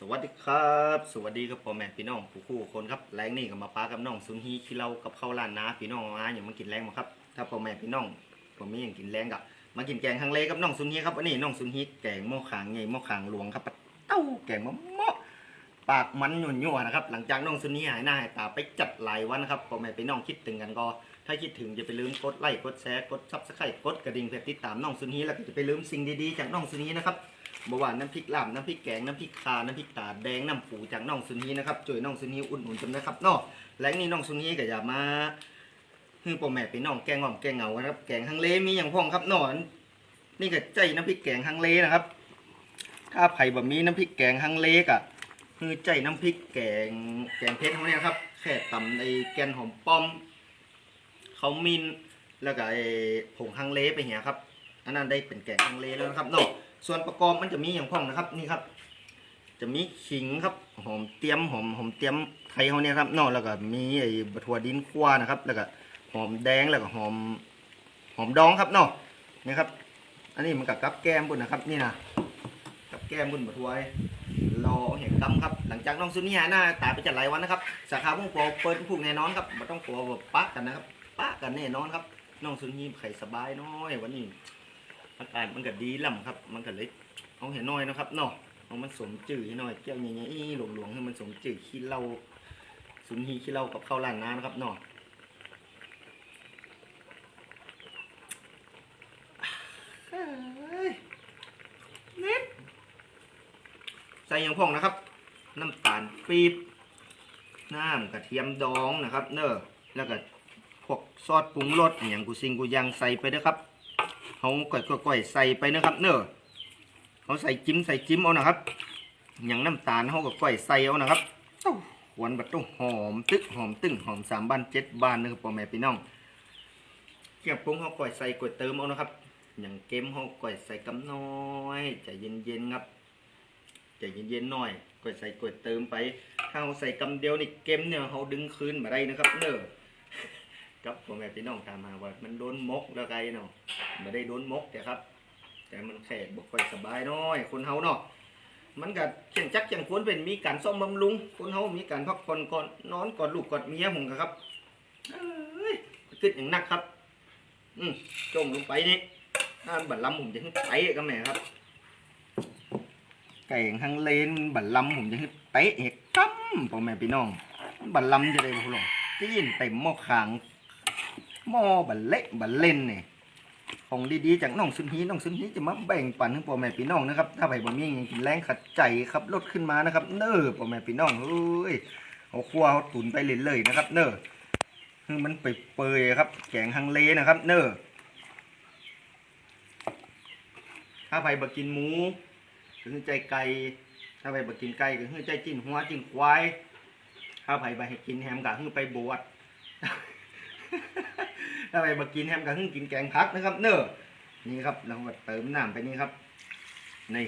สวัสดีครับ สวัสดีครับพ่อแม่พี่น้องผู้คู่คนครับแรงนี่กับมาป้ากับน้องซุนฮีขี้เรากับข้าวร้านนาพี่น้องมาอย่ามากินแรงมาครับถ้าพ่อแม่พี่น้องผมมีอย่างกินแรงกับมากินแกงฮังเลกับน้องซุนฮีครับวันนี้น้องซุนฮีแกงหม้อขางไงหม้อขางหลวงครับปะเต้าแกงมะมาะปากมันหยุ่นๆนะครับหลังจากน้องซุนฮีหายหน้าหายตาไปจัดหลายวันนะครับพ่อแม่พี่น้องคิดถึงกันก็ ถ้าคิดถึงอย่าไปลืมกดไลค์กดแชร์กดซับสไครต์กดกระดิ่งเพื่อติดตามน้องซุนฮีแล้วก็จะไปลืมสิ่งดีๆจากน้องซุนฮีนะครับบหวานน้ำพริกลาบน้ำพริกแกงน้ำพริกคาน้ำพริกตาแดงน้ำปูจากน้องซุนฮีนะครับช่วยน้องซุนฮีอุดหนุนจำนะครับเนาะและนี่น้องซุนฮีก็อย่ามาคือพ่อแม่พี่น้องแกงหอมแกงเหงานครับแกงฮังเลมีอย่างพ่องครับนอนนี่ก็ใจน้ำพริกแกงฮังเลนะครับ ถ้าไผ่บะมีน้ำพริกแกงฮังเลกะคือใจน้ำพริกแกงแกงเพชรเขาเนี่ยครับแค่ตำในแกนหอมป้อม เขามินแล้วก็ไอ้ผงฮังเลไปเหียครับอันนั้นได้เป็นแกงฮังเลแล้วนะครับเนาะส่วนประกอบมันจะมีอย่างพ่องนะครับนี่ครับ จะมีขิงครับหอมเตรียมหอมหอมเตรียมไทยเขาเนี่ยครับเนอกแล้วก็มีไอ้บะถั่วดินคั่วนะครับ แล้วก็หอมแดงแล้วก็หอมหอมดองครับเนาะนี่ครับ อันนี้มันกับกับแก้มบุญนะครับ นี่นะกับแก้มบุญบะถั่วรอเห็นกำครับ หลังจากน้องซุนี่หาหน้าตายไปจัดหลายวันนะครับ สาขาพุ่งปอเปิดผูกแน่นอนครับไม่ต้องกลัวแบบปะกันนะครับ ปะกันแน่นอนครับ น้องซุนี่ไข่สบายน้อยวันนี้อากาศมันก็ดีล่ำครับ มันก็เลยเอาเห็นน้อยนะครับเนาะเอามันสมจืดให้หน่อยเจ้าอย่างเงี้ยหลวงหลวงๆให้มันสมจืดขี้เล้าสุนฮีขี้เล้ากับข้าวร้านน้านะครับเนาะน็ตใส่ย่างพ่องนะครับ น้ำตาลปี๊บน้ำกระเทียมดองนะครับ เนอะแล้วก็ พวกซอสปรุงรสอหย่างกูซิงกูยังใส่ไปด้วยครับเขาก่อยๆใส่ไปนะครับ เนอะเขาใส่จิ้มใส่จิ้มเอานะครับอย่างน้ำตาลเขาก็ก่อยใส่เอานะครับหวานบัดต้องหอมตึกหอมตึงหอมสามบ้านเจ็ดบ้านนะครับพ่อแม่พี่น้องเกี่ยวปรุงเขาก่อยใส่ก่อยเติมเอานะครับ อย่างเกมเขาก่อยใส่กำน้อยใจเย็นๆครับใจเย็นๆหน่อยก่อยใส่ก่อยเติมไป ถ้าเขาใส่กำเดียวนี่เกมเนี่ยเขาดึงคืนมาได้นะครับ เนอะ ครับพ่อแม่พี่น้องตามมาว่ามันโดนมกแล้วไงเนาะไม่ได้โดนมกแต่ครับ แต่มันแค่บกค่อยสบายน้อย คนเฮาเนาะมันก็เขียนจักเขียนควรเป็นมีการซ่อมบำรุง คนเฮามีการพักผ่อนก่อนนอนก่อนลูกก่อนเมียผมครับเอ้ยคิดอย่างหนักครับ อืมจมลงไปนี่ถ้าบัดลำผมจะให้เตะก็แม่ครับ ไก่ฮังเลนบัดลำผมจะให้เตะเอกกั้มพ่อแม่พี่น้อง บัดลำจะได้บ่ลงจีนเต็มหม้อขาง หม้อบัดเละบัดเล่นนี่ของดีๆจากน้องซุนฮีน้องซุนฮีจะมาแบ่งปันให้พ่อแม่พี่น้องนะครับ ถ้าไปบ่มียังกินแรงขัดใจครับลดขึ้นมานะครับ เน้อพ่อแม่พี่น้องเฮ้ยเอาครัวเอาตุนไปเรื่อยๆนะครับ เน้อคือมันไปเปยครับ แกงฮังเลนะครับ เน้อถ้าไปบ่กินหมูก็คือใจไก่ถ้าไปบ่กินไก่ก็คือใจจิ้นหัวจิ้นควายถ้าไปบ่ให้กินแฮมก็คือไปบวช ถ้าไปมากินแฮมก็คือกินแกงพักนะครับ เนอะนี่ครับเราก็เติมน้ำไปนี่ครับนี่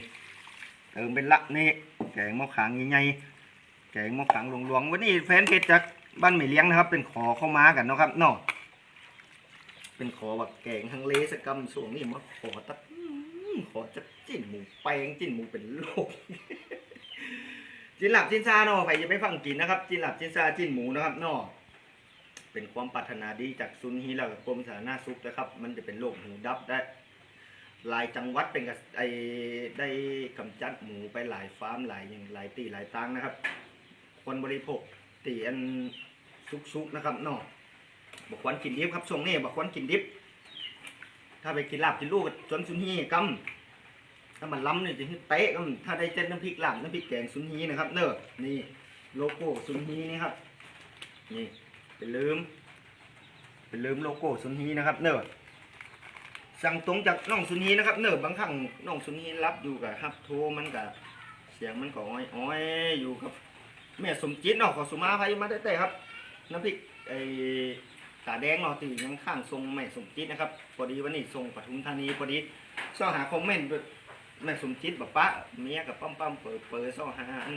เติมเป็นละนี่แกงมะขางใหญ่ๆแกงมะขางหลวงๆวันนี้แฟนเพจจากบ้านไม่เลี้ยงนะครับ เป็นขอเข้ามากันนะครับเนาะเป็นขอแบบแกงฮังเลสกรรมส่วงนี่มาขอตัดขอจะจิ้นหมูแปลงจิ้นหมูเป็นโลกจิ้นหลับจิ้นซาเนาะใครจะไม่ฟังกินนะครับ จิ้นหลับจิ้นซาจิ้นหมูนะครับเนาะ เป็นความปรารถนาดีจากซุนฮีแล้วกับกรมสาธารณสุขนะครับ มันจะเป็นโรคหูดับได้ หลายจังหวัดเป็นกับไอได้กำจัดหมูไปหลายฟาร์มหลายอย่างหลายตีหลายตังนะครับ คนบริโภคตีอันซุกๆนะครับเนาะบกควันกินดิบครับช่วงนี้บกควันกินดิบ ถ้าไปกินลาบกินลูกจนซุนฮีกำถ้ามันล้ำเนี่ยจะให้เตะกำถ้าได้เจ็ดน้ำพริกลาบน้ำพริกแกงซุนฮีนะครับเนอะนี่โลโก้ซุนฮีนี่ครับนี่ เป็นลืมเป็นลืมโลโก้ซุนฮีนะครับ เนอะสั่งตรงจากน้องซุนฮีนะครับ เนอะบางครั้งน้องซุนฮีรับอยู่กับฮับ โทรมันกับเสียงมันก็อ้อยอ้อยอยู่ครับ แม่สมจิตเนาะขอสุมาภัยมาได้แต่ครับน้ำพริกไอ้ตาแดงเนาะตียังข้างทรงแม่สมจิตนะครับพอดีวันนี้ทรงปทุมธานีพอดีซ่อหาคอมเมนต์แม่สมจิตแบบปะเมียกับปั้มปั้มเปิดเปิดซ่อหาอัน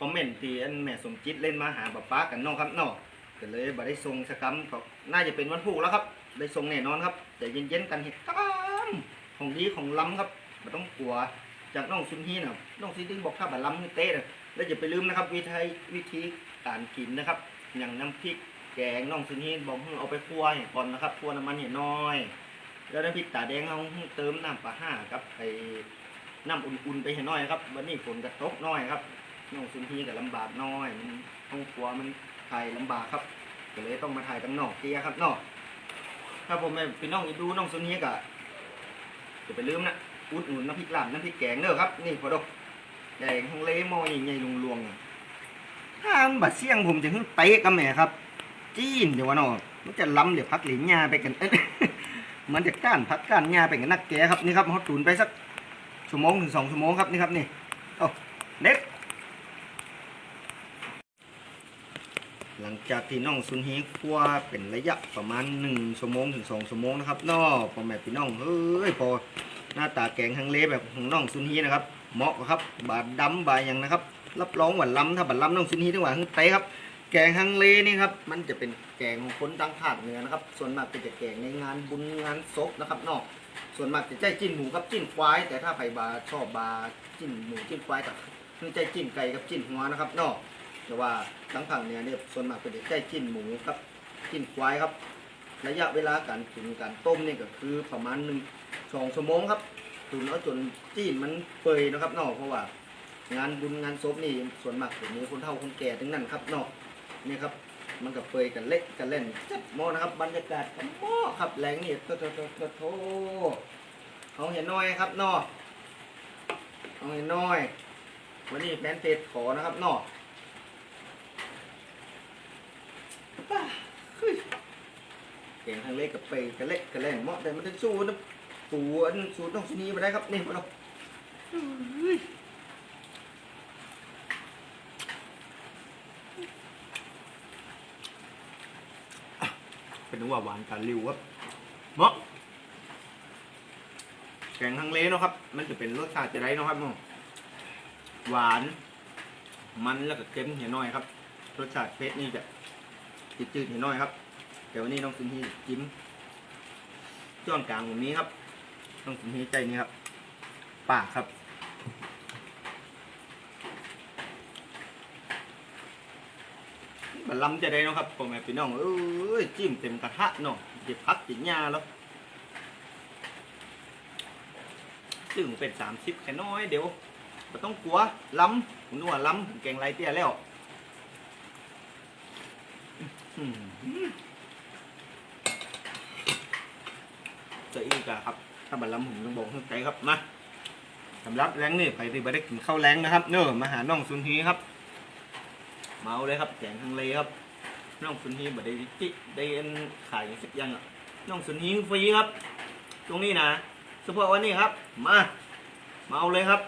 คอมเมนต์ที่อันแม่สมจิตเล่นมาหาป้าป้ากันน้องครับน้องก็เลยบ่ได้ส่งสักคำก็น่าจะเป็นวันพุธแล้วครับ ได้ส่งแน่นอนครับแต่เย็นๆกันเห็ดตามของดีของล้ำครับไม่ต้องกลัวจากน้องซุนฮีนะน้องซุนฮีบอกถ้าบะล้ำให้เต้นะแล้วอย่าไปลืมนะครับ วิธีวิธีการกินนะครับ อย่างน้ำพริกแกงน้องซุนฮีบอกให้เอาไปคั่วก่อนนะครับคั่วน้ำมันเนี่ยน้อย แล้วน้ำพริกตาแดงเราเติมน้ำปลาห้าครับไปน้ำอุ่นๆไปให้น้อยครับวันนี้ฝนกระตกน้อยครับ น้องซุนฮีก็ลำบากน้อยมันห้องครัวมันถ่ายลำบากครับก็เลยต้องมาถ่ายตั้งนอกเตียครับนอกถ้าผมไม่เป็นน้องดูน้องซุนฮีก็อย่าไปลืมนะอุดหนุนน้ำพริกลาบน้ำพริกแกงเด้อครับ นี่พอดกแดงฮังเลมอใหญ่ๆลวงๆอะถ้ามันบาดเสี่ยงผมจะขึ้นเตะกับแม่ครับ จีนเดี๋ยววะเนาะมันจะล้ำเดี๋ยวพักหลินยาไปกันเอ้ยมันจะก้านพักก้านยาไปกันนักแกครับนี่ครับเขาตุนไปสักชั่วโมงถึงสองชั่วโมงครับนี่ครับนี่โอ้เด็ด หลังจากที่น้องซุนฮีคั่วเป็นระยะประมาณหนึ่งชั่วโมงถึงสองชั่วโมงนะครับนอพอแม่พี่น้องเฮ้ยพอหน้าตาแกงฮังเลแบบของน้องซุนฮีนะครับเหมาะครับบาดดำบาดยังนะครับรับรองว่าล้ำถ้าบาดล้ำน้องซุนฮีทั้งหว่าทั้งเตะครับแกงฮังเลนี่ครับมันจะเป็นแกงของคนทางภาคเหนือนะครับ ส่วนมากเป็นจะแกงในงานบุญงานศพนะครับนอกส่วนมากจะใจจิ้นหมูกับจิ้นควาย แต่ถ้าใครบาชอบบาจิ้นหมูจิ้นควายกับคือใจจิ้นไก่กับจิ้นหัวนะครับนอก แต่ว่าทางภาคเหนือเนี่ยส่วนมากเป็นจะใจจิ้นหมูครับจิ้นควายครับ ระยะเวลาการถึงการต้มนี่ก็คือประมาณหนึ่งสองชั่วโมงครับตุ๋นเอาจนจิ้นมันเปื่อยนะครับนอกเพราะว่างานบุญงานศพนี่ส่วนมากเป็นมีคนเฒ่าคนแก่ทั้งนั้นครับนอกนี่ครับมันกับเปยกันเล็กกันเล่นจัดหม้อนะครับ บรรยากาศกันหม้อครับแรงนี่โตโตโตโตโตเอาเห็นน้อยครับนอเอาเห็นน้อย วันนี้แฟนเพจขอนะครับนอ ป้าเฮ้ยเก่งทางเล็กกับเปยกันเล็กกันเล่นเหมาะแต่มันถึงสู้นะปูอันสูตรต้องชนีมาได้ครับนี่มาเราเป็นนึกว่าหวานกันริวครับเหมาะแกงฮังเลเนาะครับ มันจะเป็นรสชาติจะได้เนาะครับหม้อหวาน มันแล้วก็เค็มเหี่ยน้อยครับ รสชาติเผ็ดนี่จะ จืดๆหี่น้อยครับเดี๋ยววันนี้น้องซินฮีจิ้มจ้อนกลางแบบนี้ครับ น้องซินฮีใจนี้ครับ ปากครับบัลลัมจะได้นะครับพ่อแม่พี่น้องเอ้ยจิ้มเต็มกระทะเนาะเก็บพักจิหญ้าแล้วซึ่งเป็นสามสิบแค่น้อยเดี๋ยวไม่ต้องกลัวล้ำผมนึกว่าล้ำแกงไรเตี้ยแล้ว จะอีกอะครับ ถ้าบัลลัมผมต้องบอกให้ใจครับมาสำหรับแรงนี่ไปที่บัได้กินข้าวแรงนะครับเนอมาหาน้องซุนฮีครับ เมาเลยครับแกงทางเลครับ น้องสุนฮีบ่ได้จิได้อันขายสักอยังอะน้องสุนฮีฟรีครับ ตรงนี้นะเฉพาะวันนี้ครับ มา เมาเลยครับ